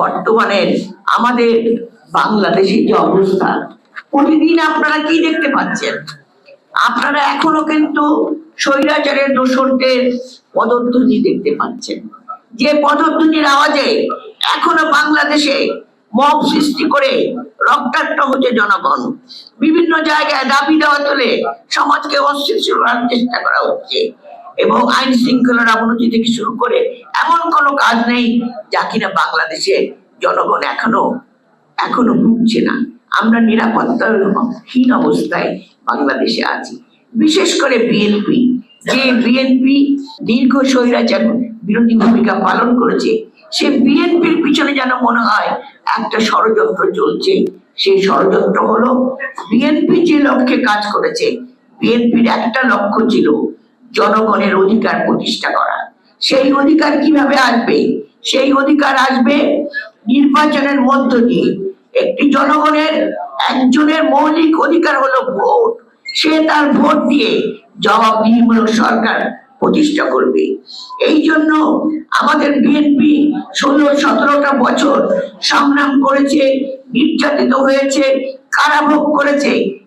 বর্তমানে আমাদের বাংলাদেশের যে অবস্থা, প্রতিদিন আপনারা কি দেখতে পাচ্ছেন? আপনারা এখনও কিন্তু স্বৈরাচারের দোষরদের পদধ্বনি দেখতে পাচ্ছেন। যে পদধ্বনির আওয়াজে এখনও বাংলাদেশে মব সৃষ্টি করে রক্তাক্ত হচ্ছে জনগণ। বিভিন্ন জায়গায় দাবি দেওয়া তুলে সমাজকে অস্থিতিশীল করার চেষ্টা করা হচ্ছে। এবং আইন শৃঙ্খলার অবনতি থেকে শুরু করে এমন কোনো কাজ নেই যা কিনা বাংলাদেশে জনগণ এখনও এখনও ভুগছে না। আমরা নিরাপত্তাহীন অবস্থায় বাংলাদেশে আছি। বিশেষ করে বিএনপি যে বিএনপি দীর্ঘ স্বৈরাচার বিরোধী ভূমিকা পালন করেছে, সে বিএনপির পিছনে যেন মনে হয় একটা ষড়যন্ত্র চলছে। সেই ষড়যন্ত্র হলো বিএনপি যে লক্ষ্যে কাজ করেছে বিএনপির একটা লক্ষ্য ছিল জনগণের অধিকার প্রতিষ্ঠা করা। সেই অধিকার কীভাবে আসবে? সেই অধিকার আসবে নির্বাচনের মধ্য দিয়ে। একটি জনগণের একজনের মৌলিক অধিকার হলো ভোট। সে তার ভোট দিয়ে জবাবদিহিমূলক সরকার প্রতিষ্ঠা করবে। এই জন্য আমাদের বিএনপি ষোলো, সতেরোটা বছর সংগ্রাম করেছে, নির্যাতিত হয়েছে, কারাভোগ করেছে।